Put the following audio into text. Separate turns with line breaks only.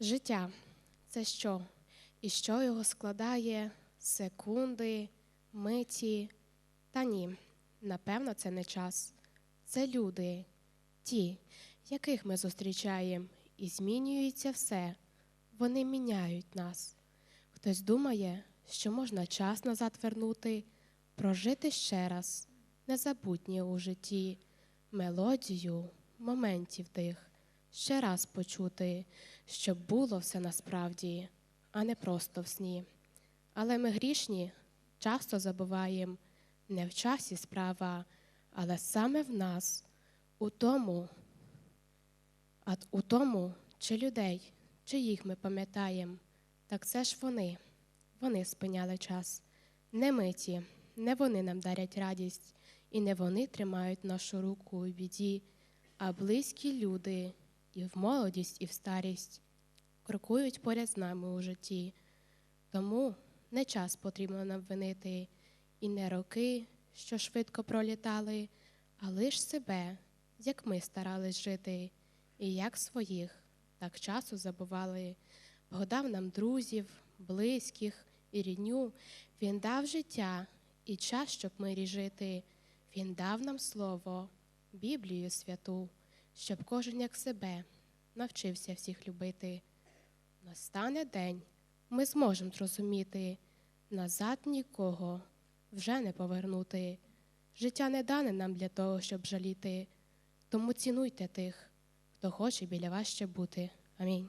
Життя це що? І що його складає секунди, миті? Та ні, напевно, це не час. Це люди, ті, яких ми зустрічаємо, і змінюється все. Вони міняють нас. Хтось думає, що можна час назад вернути, прожити ще раз, незабутнє у житті, мелодію моментів тих, ще раз почути, щоб було все насправді, а не просто в сні. Але ми грішні часто забуваємо не в часі справа, але саме в нас, у тому, а у тому, чи людей, чи їх ми пам'ятаємо, так це ж вони, вони спиняли час. Не ми ті, не вони нам дарять радість, і не вони тримають нашу руку у біді, а близькі люди і в молодість, і в старість крокують поряд з нами у житті. Тому не час потрібно нам винити, і не роки, що швидко пролітали, а лиш себе, як ми старались жити, і як своїх, так часу забували. Бог дав нам друзів, близьких і рідню. Він дав життя і час, щоб мирі жити. Він дав нам слово, Біблію святу, щоб кожен як себе навчився всіх любити. Настане день, ми зможемо зрозуміти, назад нікого вже не повернути. Життя не дане нам для того, щоб жаліти. Тому цінуйте тих, хто хоче біля вас ще бути. Амінь.